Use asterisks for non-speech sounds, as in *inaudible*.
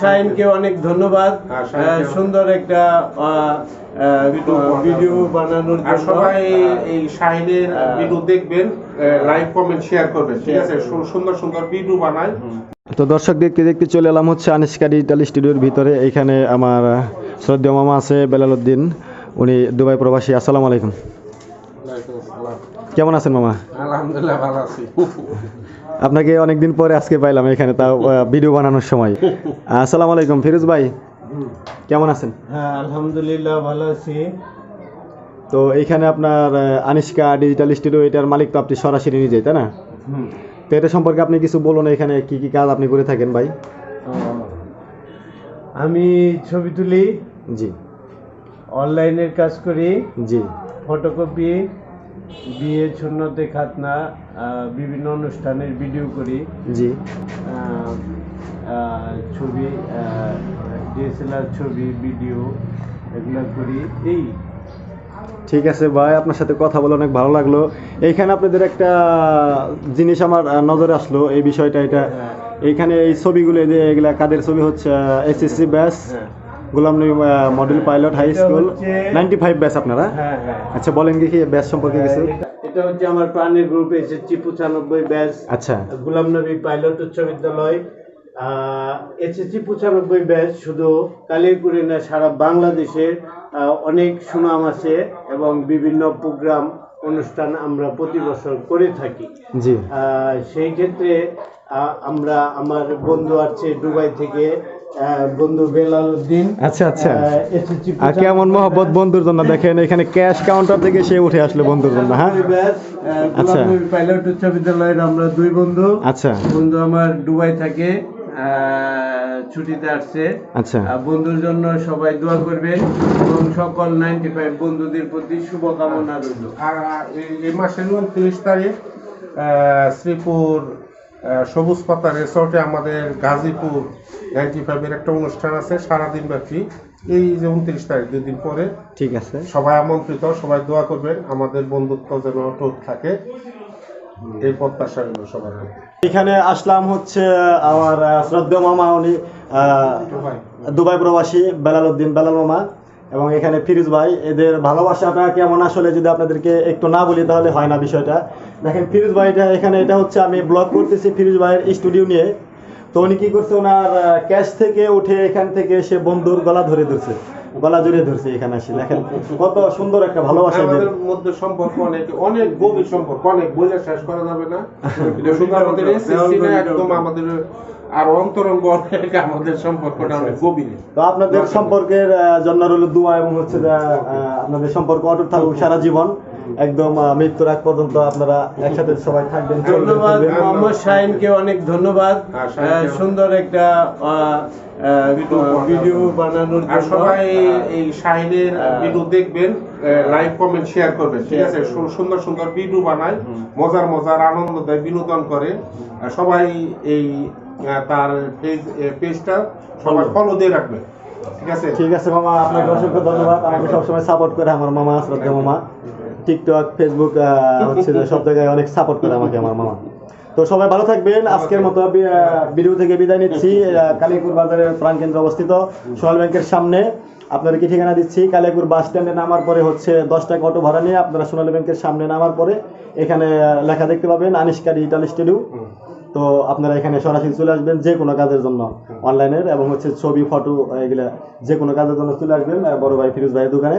শাহিনকে অনেক ধন্যবাদ। হ্যাঁ, সুন্দর একটা ভিডিও বানানোর জন্য। সবাই এই শাহিনের। ভিডিও দেখবেন লাইক কমেন্ট শেয়ার করবেন ঠিক আছে? সুন্দর সুন্দর ভিডিও বানায় তো দর্শক দেখতে দেখতে চলে এলাম হচ্ছে আনিস্কা ডিজিটাল স্টুডিওর ভিতরে। এখানে আমার শ্রদ্ধেয় মামা আছে বেলাল উদ্দিন। উনি দুবাই প্রবাসী। আসসালামু আলাইকুম। কেমন আছেন মামা? আলহামদুলিল্লাহ ভালো আছি। আপনাকে অনেকদিন পরে আজকে পাইলাম এখানে তাও ভিডিও বানানোর সময়। আসসালামু আলাইকুম ফিরোজ ভাই। কেমন আছেন? হ্যাঁ আলহামদুলিল্লাহ ভালো আছি। তো এইখানে আপনার আহ, আনিস্কা ডিজিটাল স্টুডিও এটার মালিক তো আপনি সরাসরি নিজেই তাই না? তো এটা সম্পর্কে আপনি কিছু বলুন এখানে কি কি কাজ আপনি করে থাকেন ভাই? আমি ছবি তুলি জি। অনলাইনের কাজ করি জি। ফটোকপি বিয়ে সুন্নতে খাতনা বিভিন্ন অনুষ্ঠানের ভিডিও করি। জি। ছবি ডিএসএলআর ছবি ভিডিও এগুলো করি। এই। ঠিক আছে ভাই আপনার সাথে কথা বলে অনেক ভালো লাগল। এইখানে আপনাদের একটা জিনিস আমার নজরে আসলো এই বিষয়টা এটা। হ্যাঁ। এইখানে এই ছবিগুলো যে এগুলা কাদের ছবি হচ্ছে এসএসসি ব্যাস। হ্যাঁ। Ghulam Nabi model pilot high school ninety five ব্যাস আপনারা? হ্যাঁ হ্যাঁ। আচ্ছা বলেন কি ব্যাস সম্পর্কে কিছু। এটা- এটা হচ্ছে আমার প্রাণের গ্রুপ এসএসসি পঁচানব্বই ব্যাচ আচ্ছা। গুলাম নবী পাইলট উচ্চ বিদ্যালয়। এসএসসি পঁচানব্বই ব্যাচ শুধু কালিয়াকুড়ি না সারা বাংলাদেশের অনেক সুনাম আছে এবং বিভিন্ন প্রোগ্রাম অনুষ্ঠান আমরা প্রতি বছর করে থাকি। সেই ক্ষেত্রে আমরা আমার বন্ধু আছে দুবাই থেকে বন্ধু বেলাল উদ্দিন আচ্ছা। আচ্ছা আর কেমন মহব্বত বন্ধুর জন্য? দেখেন এখানে ক্যাশ কাউন্টার থেকে সে উঠে আসলো বন্ধুর জন্য হ্যাঁ? আচ্ছা। পাইলট উচ্চ বিদ্যালয়ের আমরা দুই বন্ধু। আচ্ছা। বন্ধু আমার দুবাই থাকে আহ, ছুটিতে আসছে। আচ্ছা। বন্ধুর জন্য সবাই দোয়া করবেন এবং সকল নাইনটি ফাইভ বন্ধুদের প্রতি শুভকামনা রইল। এই- মাসের উনত্রিশ তারিখ আহ, শ্রীপুর সবুজ পাতা রিসর্টে আমাদের গাজীপুর নাইনটি ফাইভের একটা অনুষ্ঠান আছে সারাদিন ব্যাপী। এই যে উনত্রিশ তারিখ দুই দিন পরে ঠিক আছে। সবাই আমন্ত্রিত সবাই দোয়া করবেন আমাদের বন্ধুত্ব যেন অটুট থাকে। এই প্রত্যাশা রইল সবার এখানে আসলাম হচ্ছে আমার শ্রদ্ধা মামা উনি দুবাই প্রবাসী বেলাল উদ্দিন বেলাল মামা। এবং এখানে ফিরোজ ভাই, এদের ভালোবাসাটা কেমন আসলে যদি আপনাদেরকে একটু না বলি তাহলে হয় না বিষয়টা। দেখেন, ফিরোজ ভাইটা এখানে, এটা হচ্ছে আমি ব্লগ করতেছি ফিরোজ ভাইয়ের স্টুডিও নিয়ে। তো উনি কি করছে, ওনার ক্যাশ থেকে উঠে এখান থেকে সে বন্ধুর গলা ধরে ধরছে। গলা জড়িয়ে ধরছে এখানে আসি। দেখেন কত সুন্দর একটা ভালোবাসা আমাদের মধ্যে সম্পর্ক অনেক অনেক গভীর সম্পর্ক অনেক বলে শেষ করা যাবে না। আমাদের একদম আমাদের আর অন্তরঙ্গ অনেক আমাদের সম্পর্কটা অনেক গভীর। তো আপনাদের সম্পর্কের জন্য রইল দোয়া এবং হচ্ছে আহ, আপনাদের সম্পর্ক অটুট থাকুক সারা জীবন। একদম মৃত্যুর আগ পর্যন্ত আপনারা একসাথে সবাই থাকবেন ধন্যবাদ। মোহাম্মদ শাহিনকে অনেক ধন্যবাদ। হ্যাঁ, সুন্দর একটা ভিডিও বানানোর জন্য। সবাই এই শাহিনের হ্যাঁ। ভিডিও দেখবেন লাইক কমেন্ট শেয়ার করবেন ঠিক আছে? সুন্দর সুন্দর ভিডিও বানায় মজার মজার আনন্দ দেয় বিনোদন করে। সবাই এই তার পেজ পেজটা সবাই ফলো দিয়ে রাখবেন ঠিক আছে? ঠিক আছে মামা আপনাকে অসংখ্য ধন্যবাদ। আমাকে সবসময় সাপোর্ট করে আমার মামা শ্রদ্ধা মামা। টিকটক ফেসবুক হচ্ছে সব জায়গায় অনেক সাপোর্ট করে আমাকে আমার মামা। তো সবাই ভালো থাকবেন। আজকের মতো ভিডিও থেকে বিদায় নিচ্ছি। *laughs* কালিয়াকুর বাজারের প্রাণকেন্দ্র অবস্থিত সোনাল ব্যাংকের সামনে। আপনাদেরকে ঠিকানা দিচ্ছি কালিয়াকুর বাস স্ট্যান্ডে নামার পরে হচ্ছে দশ টাকা অটো ভাড়া নিয়ে আপনারা সোনালী ব্যাংকের সামনে নামার পরে এখানে লেখা দেখতে পাবেন আনিস্কা ডিজিটাল স্টুডিও তো আপনারা এখানে সরাসরি চলে আসবেন যে কোনো কাজের জন্য অনলাইনের এবং হচ্ছে ছবি ফটো এগুলা যে কোনো কাজের জন্য চলে আসবেন বড় ভাই ফিরোজ ভাইয়ের দোকানে।